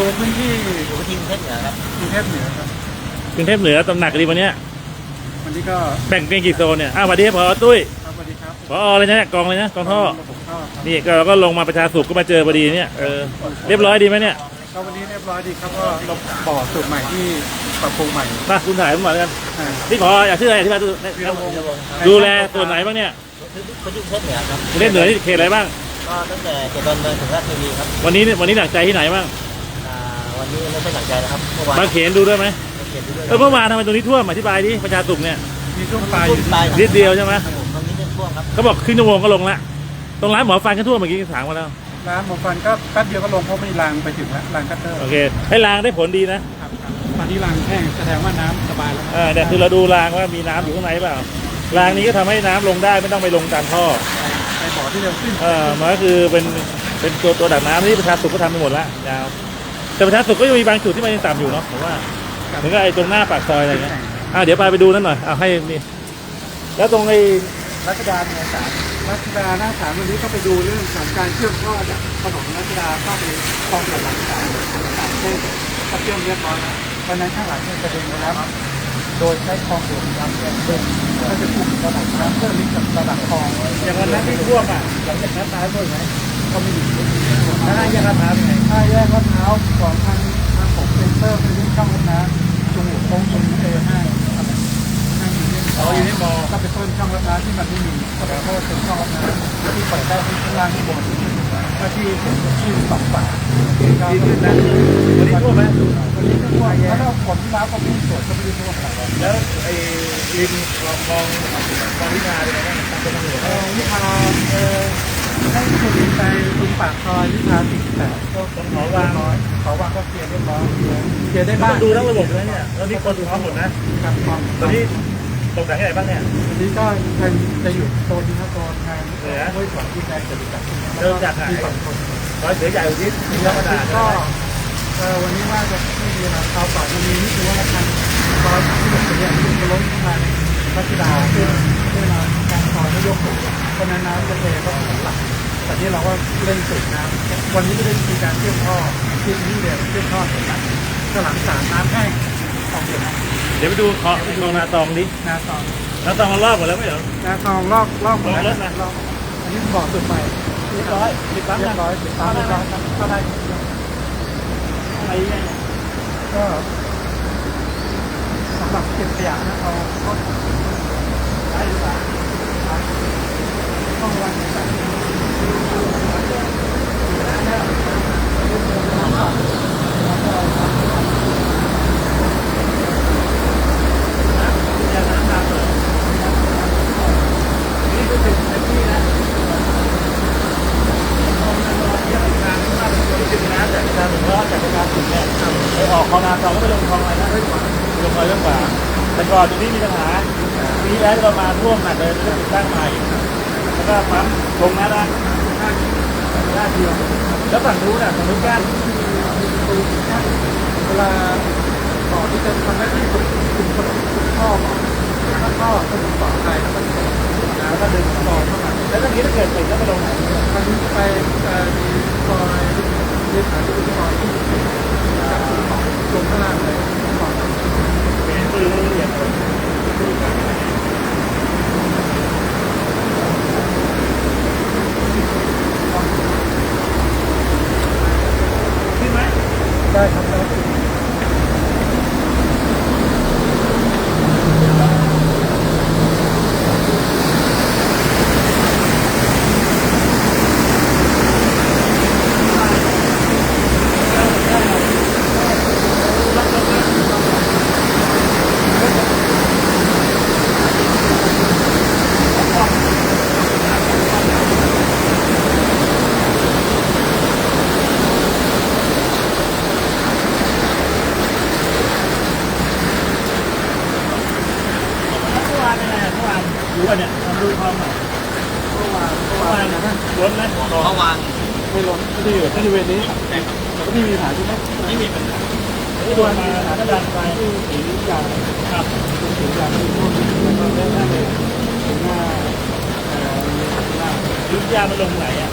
ดูพื้นที่อยู่ที่กรุงเทพเหนือครับกรุงเทพเหนือครับกรุงเทพเหนือตำหนักดีวันเนี้ยวันนี้ก็แบ่งเป็นกี่โซนเนี่ย อ้าวสวัสดีครับพอตุ้ยครับสวัสดีครับพออะไรนะกองเลยนะกองท่อระบบท่อครับนี่ก็เราก็ลงมาประชาสุขก็มาเจอพอดีเนี่ย เออ เรียบร้อยดีไหมเนี่ยก็วันนี้เรียบร้อยดีครับก็ลงบ่อสูตรใหม่ที่ปรับปรุงใหม่มาคุณถ่ายผมหน่อยแล้วกันอ่านี่พออยากชื่ออะไรอธิบายดูที่ระวงครับดูแลส่วนไหนบ้างเนี่ยคนที่กรุงเทพเหนือครับกรุงเทพเหนือที่เขตอะไรบ้าง ก็ตั้งแต่เจ็ดดอนเมืองถึงราชเทวีครับวันนี้วันนี้หนักใจที่ไหนบ้างอ่า วันนี้ไม่ใช่หนักใจนะครับเมื่อวานบางเขนดูด้วยไหมเขียนด้วยเออเมื่อวานทำไมตรงนี้ท่วมอธิบายดิประชาสุขเนี่ยมีช่วงปลายอทุ่ยู่มปลายนิดเดียวใช่ไหมครับผมตรงนี้เป็นช่วงครับเขาบอกครึ่งชั่วโมงก็ลงละตรงร้านหมอฟันก็ท่วมเมื่อกี้ถามมาแล้วร้านหมอฟันก็แป๊บเดียวก็ลงเพราะมีรางไปถึงแล้วรางคัตเตอร์โอเคให้รางได้ผลดีนะครับครับตอนนี้รางแห้งแสดงว่าน้ำสบายแล้วครับเออเนี่ยคือเราดูรางว่ามีน้ำอยู่ข้างในเปล่ารางนี้ก็ทำให้น้ำลงได้ไม่ต้องไปลงตามท่อไปบ่อที่เร็วขึ้น เออมันก็คือเป็นเป็นตัวตัวดักน้ำที่ประชาสุขก็ทำไปหมดละยาว แต่ประชาสุขก็ยังมีบางจุดที่มันยังต่ำอยู่เนาะผมว่าเหมือนกับไอ้ตรงหน้าปากซอยอะไรเงี้ยอะเดี๋ยวไปไปดูนั่นหน่อยเอาให้นี่แล้วตรงไอ้รัชดาเมืองสามรัชดาหน้าสามวันนี้ก็ไปดูเรื่องของการเชื่อมท่อจากถนนรัชดาเข้าไปคลองหลังสามสามเส้นก็เชื่อมเรียบร้อยแล้วเพราะฉะนั้นข้างหลังเนี่ยจะดึงไปแล้วโดยใช้คลองหลวงน้ำเนี่ยดึงก็จะคุมระดับน้ำเพื่อลิงก์กับระดับคลองอย่างวันนั้นที่ท่วมอะหลังจากนั้นตายหมดไหมก็ไม่มี ถ้าแยกลาดพร้าวเป็นไงถ้าแยกลาดพร้าวก่อนทางทางผมเซ็นเตอร์ไปลิงก์ช่องน้ำจูงหัวโค้งตรงเอห้าห้าอยู่เนี่ยอ๋ออยู่ที่มอก็ไปต้นช่องรถน้ำที่มันไม่มีก็ไปโทษเป็นช่องรถน้ำที่เปิดได้ที่ข้างล่างที่บนก็ที่ที่สองฝั่งดีขึ้นนะวันนี้ท่วมไหมวันนี้ก็ท่วมแล้วฝนที่มาก็มีสวนก็ไม่ได้ท่วมอะไรแล้วไอ้ริมคลองคลองคลองวิชาเป็นไงบ้างตามเป็นตำรวจเออวิชาเออให้คุณไปคุณ ปากซอยวิชาสิบแปดก็ต้องขอวางร้อยขอวางก็เคลียร์เรียบร้อยเคลียร์ได้บ้างดูทั้งระบบเลยเนี่ยแล้วมีคนดูพร้อมหมดนะครับพร้อมตอนนี้ตกแต่งที่ไหนบ้างเนี่ยวันนี้ก็จะจะอยู่โซนนี้ครับโซนงานเหนือห้วยขวางที่แดงจะรู้จักรเริ่มจากไหนร้อยเสือใหญ่อุทิศมีธรรมดาก็วันนี้ว่าจะที่ดีนะคราวก่อนมันมีนี่คือว่าทางซอยที่แบบเนี่ยที่มันล้นเข้ามา นี่เราก็เร่งสูบน้ำวันนี้ก็ได้มีการเชื่อมท่อที่นี่เดียวเชื่อมท่อเสร็จแล้วก็หลังสารน้ำแห้งออกเดือดเดี๋ยวไปดูคลองคลองนาตองดินาซองนาตองมันรอบหมดแล้วไม่เหรอนาซองลอกลอกหมดลอกรถนะลอกอันนี้บ่อสุดใหม่เรียบร้อยติดปั๊มเรียนะบร้อยติดตามเรียบร้อยครับเข้าได้อะไรเนี่ยก็สำหรับเก็บขยะนะเอาเข้าได้หรือเปล่าห้องวันใส่จากการหนึ่งร อบจากการถึงเนี่ยไปออกคลองนาตองก็ไปลงคลองอะไรนะลงคลองเรื่องป่าแต่ก่อนตรงนี้มีปัญหาปีแล้วเรามาท่วมหนักเลยเรื่องติดตั้งใหม่แล้วก็ปั๊มลงนะนะด้าเดียวแล้วฝั่งนู้นน่ะฝั่งนู้นกั้น เวลาต่อที่จะทำหน้าที่คุณคุมถนนคุมท่อก่อนถ้าท่อถนนต่อไปแล้วก็แล้วก็ดึงต่อเข้ามาแล้วตอนนี้ถ้าเกิดติดแล้วไปลงไหนทางนี้ไปเอ่อมีซอยเรียกหาที่เป็นซอยที่ ระวางไม่ล้มดีอยู่ที่บริเวณนี้แต่ก็ไม่มีปัญหาใช่ไหมไม่มีปัญหาที่ตัวมาก็ดันไปที่สียางครับสียางที่นู่นแล้วก็ได้ได้เลยหน้าเอ่อหน้ายุทธยามันลงไหลอะ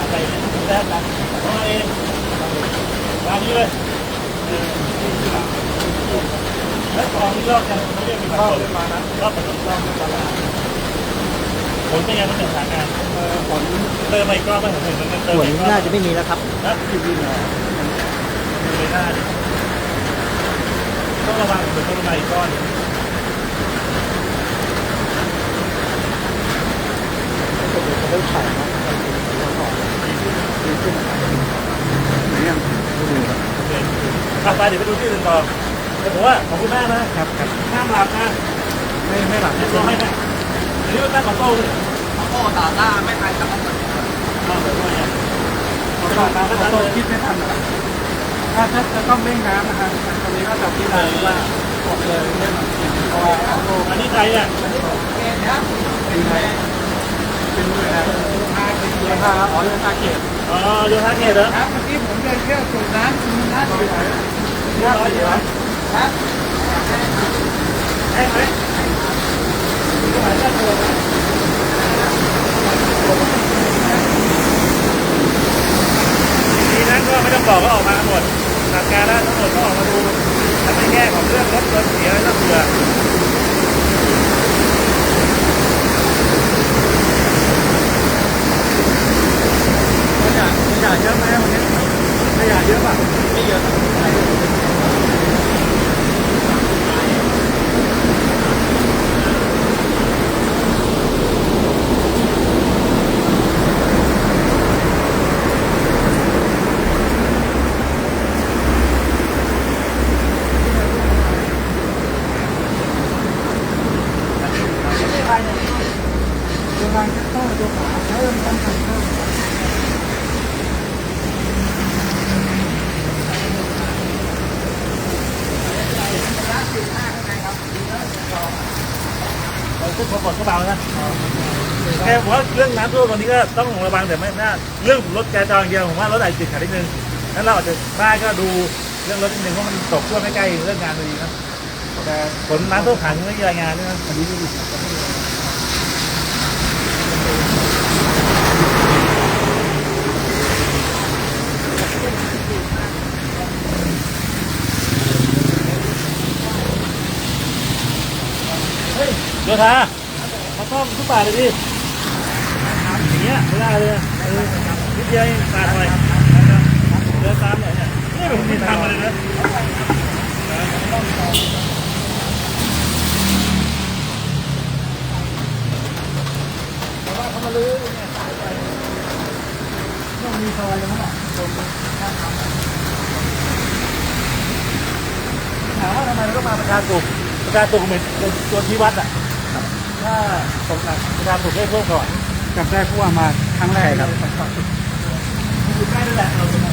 อะไรนะแรกนะเอาเองมานี้เลย แต่รอบยังไม่ได้มีรอบเลยมานะรอบเป็นรอบตลาดผลเป็นยังไงมันเป็นสถานการณ์ผลเติมมาอีกรอบไมผมเห็นมันเติมส่วนอีกรอบน่าจะไม่มีแล้วครับนะอยู่ดีนะดูเลยหน้าต้องระวังเดี๋ยวต้องมาอีกก้อนจะได้ขายนะดีขึ้นดีขึ้นไหนยังโอเคขับไปเดี๋ยวไปดูที่อื่นต่อ แต่ผมว่าขอบคุณมากนะครับครับห้ามหลับนะไม่ไม่หลับเรีไม่ยบร้ร้ออยยนะอันนี้มันตั้งของโต้เลยโอ้ตาต้าไม่ทันครับเอาไปด้วยเนี่ยเราต้องเราต้องคิดไม่ทันหรอกถ้าถ้าจะต้องเร่งน้ำนะครับตอนนี้ก็จับที่นานว่าอดเลยเรื่องเพราะว่าออโต้อันนี้ใครอะเป็นไงเป็นหน่วยงานโยธาอ๋อโยธาเขตอ๋อโยธาเขตเหรอครับเมื่อกี้ผมเดินแค่สูบน้ำคุณน้ำอยู่ไหนเรียบร้อยดีไหมครับใช่ไหม ทีนั้นก็ไม่ต้องบอกก็ออกมาหมดหลักการแล้วทั้งหมดก็ออกมาดูทั้งในแง่ของเรื่องรถยนต์เสียและเสือขยะขยะเยอะไหมวันนี้ขยะเยอะป่ะไม่เยอะครับตัวรางเข้าตัวขาเพิ่มต้องทำเพิ่ม เรา ขึ้นพอกดก็เบานะแค่ผมว่าเรื่องน้ำท่วมตอนนี้ก็ต้องระวังแต่ไม่น่าเรื่องรถแกจรอย่างเดียวผมว่ารถอาจจะติดขัดนิดนึงนั้นเราอาจจะได้ก็ดูเรื่องรถนิดนึงเพราะมันตกช่วงใกล้ๆเรื่องงานพอดีนะแต่ผลน้ำท่วมขังไม่มีรายงานใช่ไหมอันนี้ไม่มีโยธามา ทุกบาทเลยดิอย่างเงี้ยไม่ได้เลยนิดเดียวเองขาดหน่อยเดินตามหน่อยเนี่ยนี่ผมมีทำมาเลยนะแต่ว่าเขามาลื้อเนี่ยต้องมีซอยแล้วมั้งตรงข้างทางถามว่าทำไมเราต้องมาประชาสุขประชาสุขเหมือนเป็นตัวชี้วัดอะ ถ้าตกหนักประชาสุขได้ท่วมก่อนจำได้ผู้ว่ามาครั้งแรกครับ อยู่ใกล้นั่นแหละเราจะมา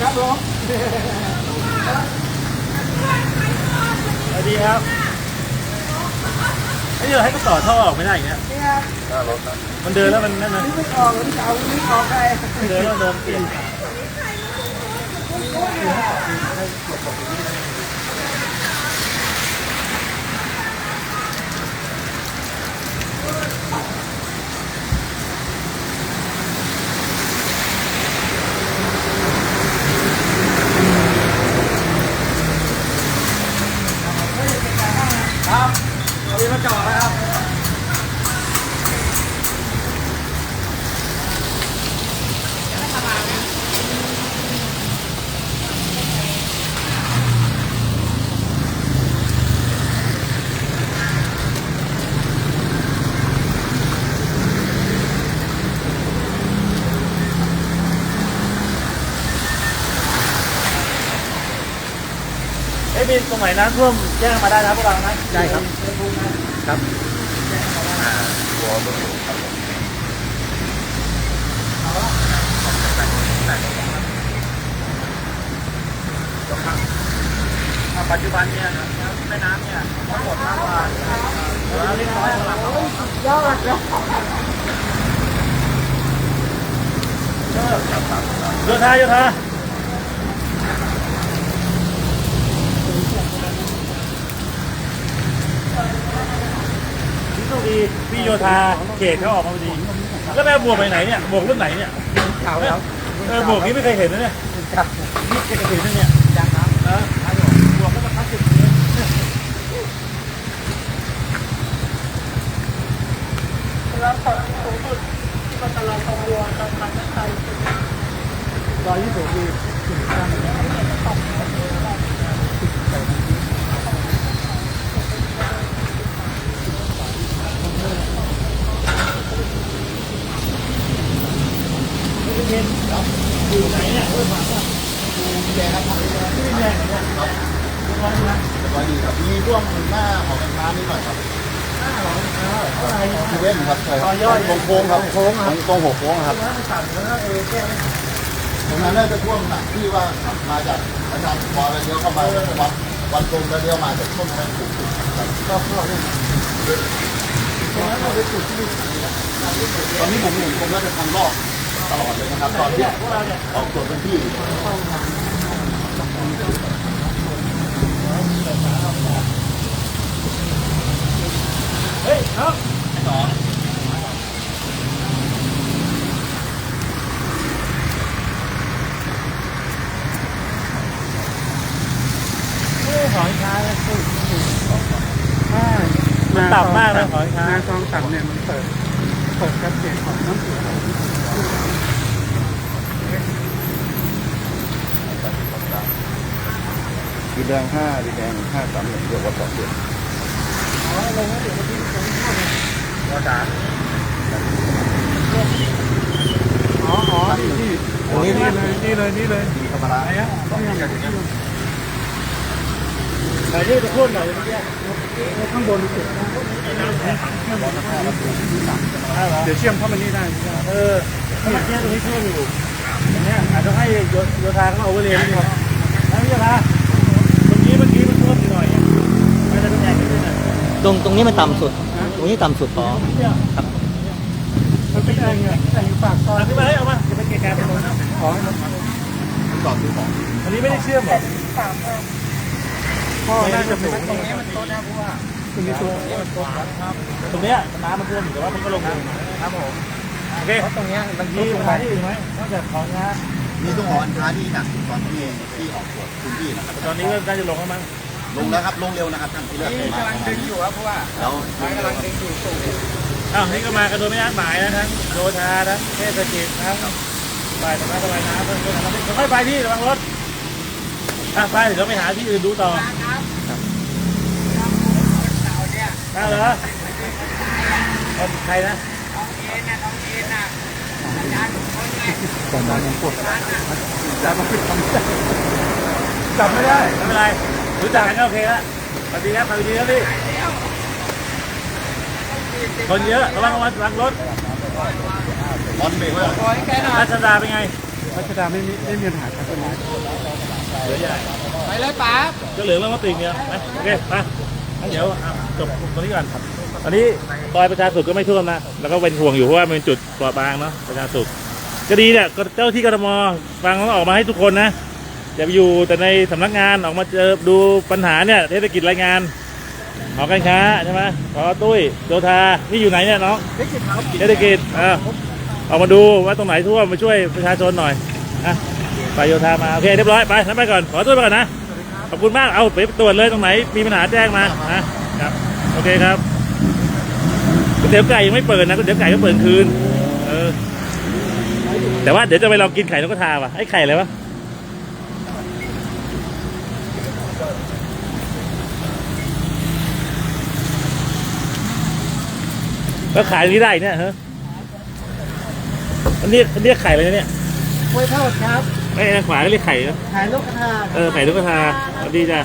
ครับผม สวัสดีครับไอ้เดี๋ยวให้ก็ ต่อท่อออกไม่ได้อย่างเงี้ยเนี่ยมันเดินแล้วมันนั่นนะนี่ไม่ออกหรือจะเอานี่ออกใครเดินแล้วมันเดินเปลี่ยนไอ้ยมี ตรงไหนน้ำท่วมแจ้งมาได้นะพวกเรานะได้ครับ ครับปัจจุบันเนี่ยแม่น้ำเนี่ยทั้งหมดมากกว่าเหลือเล็กน้อยสำหรับเรายอดเลยโยธาโยธาพี่โชค ดีพี่โยธาเขตเขาออกมาพอดี แล้วแม่หมวกไปไหนเนี่ยหมวกรุ่นไหนเนี่ยขาวแล้วเออหมวกนี้ไม่เคยเห็นนะเนี่ยครับนี่เกษตรนะเนี่ยยังครับนะหมวกก็มาคัดจุดนี้ร้อยยี่สิบปีถึงขั้น ร้อยดีครับ มีช่วงหน้าหอการค้านิดหน่อยครับ เว้นครับใช่ครับตรงโค้งครับโค้งครับตรงหัวโค้งครับตรงนั้นน่าจะท่วมหนักที่ว่าขับมาจากอาจารย์พอลเลี้ยวเข้ามาวัดวันตรงแล้วเลี้ยวมาจากช่วงนั้นถูกก็ก็เนี่ยตรงนั้นเป็นจุดที่ตอนนี้ผมเห็นผมน่าจะทำรอบตลอดเลยนะครับ ตอนที่ออกตรวจพื้นที่เฮ้ยน้อง สองหอยค้าเลยถ้ามันต่ำมากนะหอยค้านาซองต่ำเนี่ยมันเปิด เปิดกระเสียของน้ำเสียดีแดงห้าดีแดงห้าสามหนึ่งเรียกว่าต่อเดือนอ๋อ อ๋อนี่นี่ตรงนี้นี่เลยนี่เลยนี่เลยดีธรรมดาต้องยังอย่างนี้ไหนที่จะพูดหน่อยเข้างบนสุดเดี๋ยวเชื่อมเข้ามานี่ได้ เออเมื่อกี้ตรงนี้ท่วมอยู่ตรงเนี้ยอาจจะให้โยโยธาเขาเอาไว้เรียนดีกว่าแล้วโยธาตรงนี้เมื่อกี้มันท่มหน่อยไม่ได้ต้องแยกกันด้วยนะตรงตรงนี้มันต่ำสุด ตรงนี้ต่ำสุดพอเนี่ยมันเป็นอะไรเนี่ยแต่อยู่ปากซอยขึ้นมาให้เอามาจะเป็นเกการเป็นคนนะขอต่อซื้อของอันนี้ไม่ได้เชื่อมหรอพ่อน่าจะเป็นตรงนี้มันโตนะพวกตรงนี้ตัวตรงเนี้ยน้ำมันท่วมอยู่แต่ว่ามันก็ลงครับผมโอเคตรงนี้มันมียุบลปังญหาที่อื่นไหมนอกจากของงานมีตรงหอการค้าที่หนักตอนที่ที่ออกตรวจพื้นที่นะครับตอนนี้ก็น่าจะลงแล้วมั้ง ลงแล้วครับลงเร็วนะครับท่านที่เลือกมาดึงอยู่ครับเพราะว่าแล้วกำลังดึงอยู่สูงอ้าวนี่ก็มากันโดยไม่นัดหมายนะทั้งโยธาทั้งเทศกิจทั้งฝ่ายสำนักระบายน้ำเพื่อนๆค่อยๆไปที่ระวังรถอะไปเดี๋ยวไปหาที่อื่นดูต่อน่าเหรอคนใครนะแต่น้ำมันปวดจับมาปิดทำจับไม่ได้ไม่เป็นไร รู้จักกันก็โอเคละสวัสดีครับสวัสดีครับพี่คนเยอะระวังระวังระวังรถบอลเบรกไว้ก่อนราชดาเป็นไงรัชดาไม่มีไม่มีปัญหาทางกฎหมายเหลือใหญ่ไปเลยป๋าก็เหลือแล้วมาติ่งเนี่ยไปโอเคไปงั้นเดี๋ยวอะจบตรงนี้ก่อนตอนนี้ซอยประชาสุขก็ไม่ท่วมนะ แล้วก็เป็นห่วงอยู่เพราะว่ามันเป็นจุดเปราะบางเนาะประชาสุขก็ดีเนี่ยก็เจ้าที่กทมฟังแล้วออกมาให้ทุกคนนะ อย่าไปอยู่แต่ในสำนักงานออกมาเจอดูปัญหาเนี่ยเทศกิจรายงานหอการค้าใช่ไหมขอตุ้ยโยธานี่อยู่ไหนเนี่ยน้องเทศกิจเออออกมาดูว่าตรงไหนท่วมมาช่วยประชาชนหน่อยอะไปโยธามาโอเคเรียบร้อยไปนั้นไปก่อนขอตุ้ยไปก่อนนะขอบคุณมากเอาไปตรวจเลยตรงไหนมีปัญหาแจ้งมานะครับโอเคครับก๋วยเตี๋ยวไก่ยังไม่เปิดนะก๋วยเตี๋ยวไก่ก็เปิดคืน เออ แต่ว่าเดี๋ยวจะไปลองกินไข่นกกระทาว่ะไอ้ไข่อะไรวะ แล้วขายอย่างนี้ได้เนี่ยฮะอันนี้อันนี้ไข่อะไรเนี่ยกล้วยทอดครับไม่ทางขวาก็เรียกไข่นะขายลูกกระทาเออไข่นกกระทาสวัสดีจ้ะ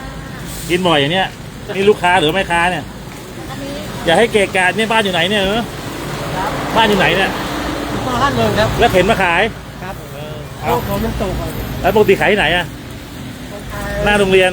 กินบ่อยอย่างเนี้ยนี่ลูกค้าหรือไม่ค้าเนี่ยอย่าให้เกะกะเนี่ยบ้านอยู่ไหนเนี่ยเออบ้านอยู่ไหนเนี่ยก็ห้าเงินครับ แล้วเข็นมาขายครับเออโอ้เอาผมยังตกอะแล้วปกติขายที่ไหนอะหน้าโรงเรียน